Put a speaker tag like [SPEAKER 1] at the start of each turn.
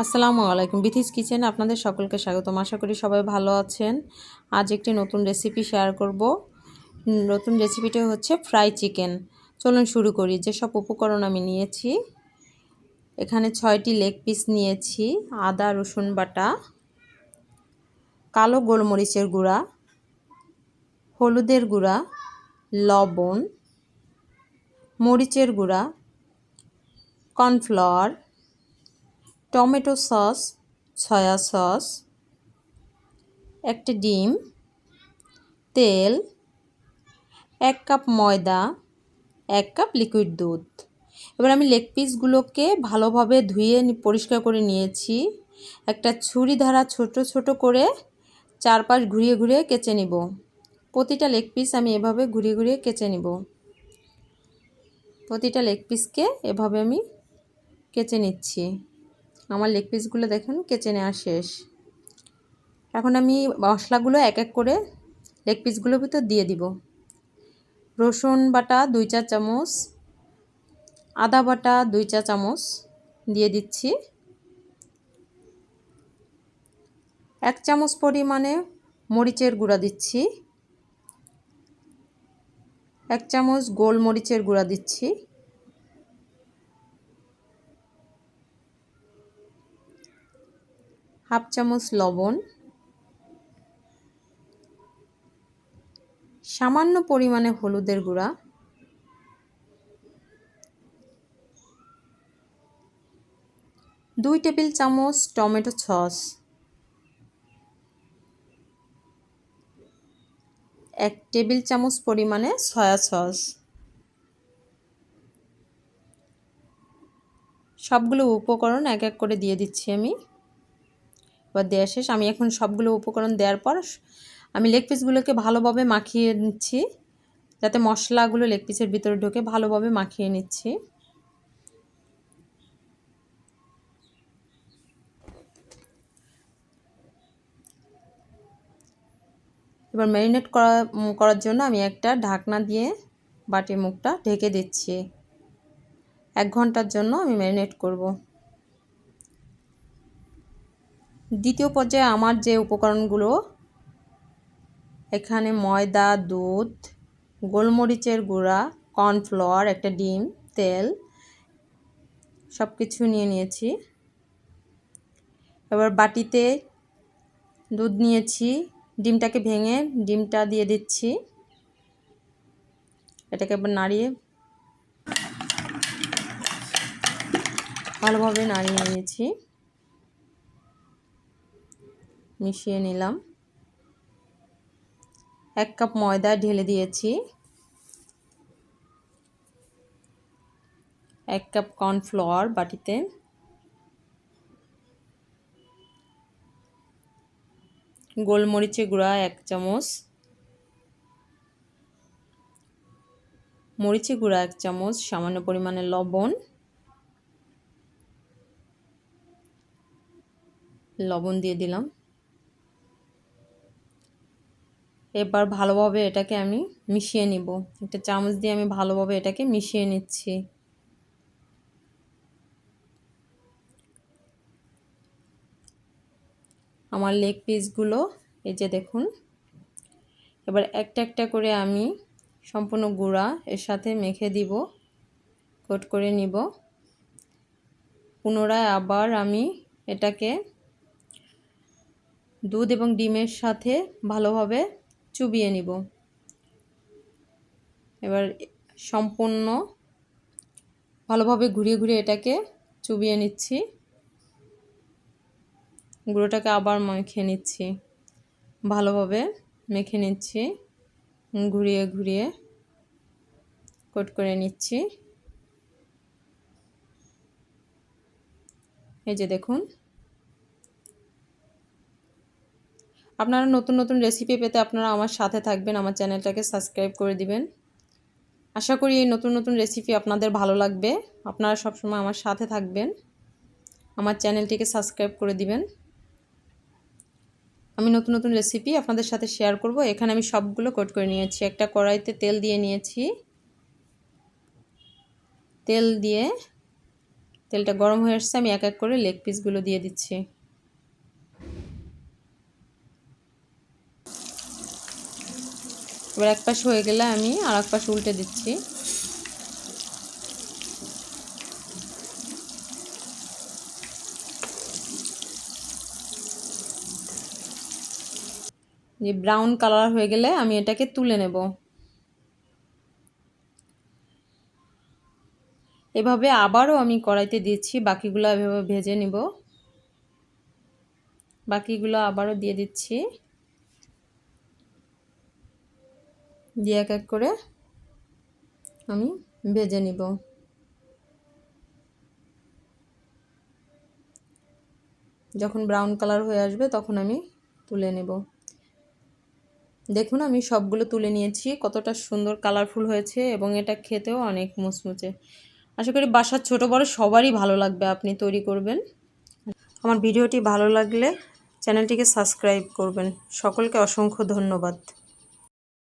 [SPEAKER 1] আসসালামু আলাইকুম। বিথিস কিচেন আপনাদের সকলকে স্বাগতম। আশা করি সবাই ভালো আছেন। আজ একটি নতুন রেসিপি শেয়ার করব। নতুন রেসিপিটা হচ্ছে ফ্রাই চিকেন চলুন শুরু করি। যেসব উপকরণ আমি নিয়েছি, এখানে ছয়টি লেগ পিস নিয়েছি, আদা, রসুন বাটা, কালো গোলমরিচের গুঁড়া, হলুদের গুঁড়া, লবণ, মরিচের গুঁড়া, cornflour tomato sauce, soya sauce, একটা ডিম, তেল, এক কাপ ময়দা, এক কাপ লিকুইড দুধ। এবার আমি লেগ পিসগুলোকে ভালোভাবে ধুয়ে পরিষ্কার করে নিয়েছি। একটা ছুরি ধারা ছোট ছোট করে চারপাশ ঘুরিয়ে ঘুরিয়ে কেচে নিব। প্রতিটা লেগ পিস আমি এভাবে ঘুরিয়ে ঘুরিয়ে কেচে নিব। প্রতিটা লেগ পিসকে এভাবে আমি কেচে নিচ্ছি। আমার লেগ পিসগুলো দেখুন কেচে নেওয়া শেষ। এখন আমি মশলাগুলো এক এক করে লেগ পিসগুলোর ভিতর দিয়ে দিব। রসুন বাটা দুই চা চামচ, আদা বাটা দুই চা চামচ দিয়ে দিচ্ছি। এক চামচ পরিমাণে মরিচের গুঁড়া দিচ্ছি। এক চামচ গোলমরিচের গুঁড়া দিচ্ছি। হাফ চামচ লবণ, সামান্য পরিমাণে হলুদের গুঁড়া, দুই টেবিল চামচ টমেটো সস, এক টেবিল চামচ পরিমাণে সয়া সস। সবগুলো উপকরণ এক এক করে দিয়ে দিচ্ছি আমি। এবার দেওয়া শেষ, আমি এখন সবগুলো উপকরণ দেওয়ার পর আমি লেগ পিসগুলোকে ভালোভাবে মাখিয়ে নিচ্ছি। যাতে মশলাগুলো লেগ পিসের ভিতরে ঢোকে ভালোভাবে মাখিয়ে নিচ্ছি। এবার ম্যারিনেট করা করার জন্য আমি একটা ঢাকনা দিয়ে বাটির মুখটা ঢেকে দিচ্ছি। এক ঘণ্টার জন্য আমি ম্যারিনেট করব। দ্বিতীয় পর্যায়ে আমার যে উপকরণগুলো, এখানে ময়দা, দুধ, গোলমরিচের গুঁড়া, কর্নফ্লাওয়ার, একটা ডিম, তেল সব কিছু নিয়ে নিয়েছি। এবার বাটিতে দুধ নিয়েছি, ডিমটাকে ভেঙে ডিমটা দিয়ে দিচ্ছি। এটাকে এবার নাড়িয়ে ভালোভাবে নাড়িয়ে নিয়েছি। মিশিয়ে নিলাম। এক কাপ ময়দা ঢেলে দিয়েছি। এক কাপ কর্নফ্লাওয়ার বাটিতে। গোলমরিচের গুঁড়া এক চামচ। মরিচের গুঁড়া এক চামচ, সামান্য পরিমাণে লবণ। লবণ দিয়ে দিলাম। এবার ভালোভাবে এটাকে আমি মিশিয়ে নিব। একটা চামচ দিয়ে আমি ভালোভাবে এটাকে মিশিয়ে নিচ্ছি। আমার লেগ পিসগুলো এই যে দেখুন। এবার একটা একটা করে আমি সম্পূর্ণ গুঁড়া এর সাথে মেখে দিব, কোট করে নিব। পুনরায় আবার আমি এটাকে দুধ এবং ডিমের সাথে ভালোভাবে চুবিয়ে নিব। এবার সম্পূর্ণ ভালোভাবে ঘুরিয়ে ঘুরিয়ে এটাকে চুবিয়ে নিচ্ছি। গুঁড়োটাকে আবার মেখে নিচ্ছি। ভালোভাবে মেখে নিচ্ছি। ঘুরিয়ে ঘুরিয়ে কোট করে নিচ্ছি। এই যে দেখুন আপনারা নতুন নতুন রেসিপি পেতে আপনারা আমার সাথে থাকবেন, আমার চ্যানেলটাকে সাবস্ক্রাইব করে দিবেন। আশা করি এই নতুন নতুন রেসিপি আপনাদের ভালো লাগবে। আপনারা সবসময় আমার সাথে থাকবেন, আমার চ্যানেলটিকে সাবস্ক্রাইব করে দিবেন। আমি নতুন নতুন রেসিপি আপনাদের সাথে শেয়ার করব। এখানে আমি সবগুলো কোট করে নিয়েছি। একটা কড়াইতে তেল দিয়ে নিয়েছি। তেল দিয়ে, তেলটা গরম হয়ে আসছে, আমি এক এক করে লেগ পিসগুলো দিয়ে দিচ্ছি। এবার এক পাশ হয়ে গেলে আমি আর এক পাশ উল্টে দিচ্ছি। যে ব্রাউন কালার হয়ে গেলে আমি এটাকে তুলে নেব। এভাবে আবারও আমি কড়াইতে দিচ্ছি, বাকিগুলো এভাবে ভেজে নিব। বাকিগুলো আবারও দিয়ে দিচ্ছি। দিয়ে এক এক করে আমি ভেজে নিব। যখন ব্রাউন কালার হয়ে আসবে তখন আমি তুলে নেব। দেখুন আমি সবগুলো তুলে নিয়েছি, কতটা সুন্দর কালারফুল হয়েছে এবং এটা খেতেও অনেক মুচমুচে। আশা করি বাসার ছোট বড় সবারই ভালো লাগবে আপনি তৈরি করবেন। আমার ভিডিওটি ভালো লাগলে চ্যানেলটিকে সাবস্ক্রাইব করবেন। সকলকে অসংখ্য ধন্যবাদ।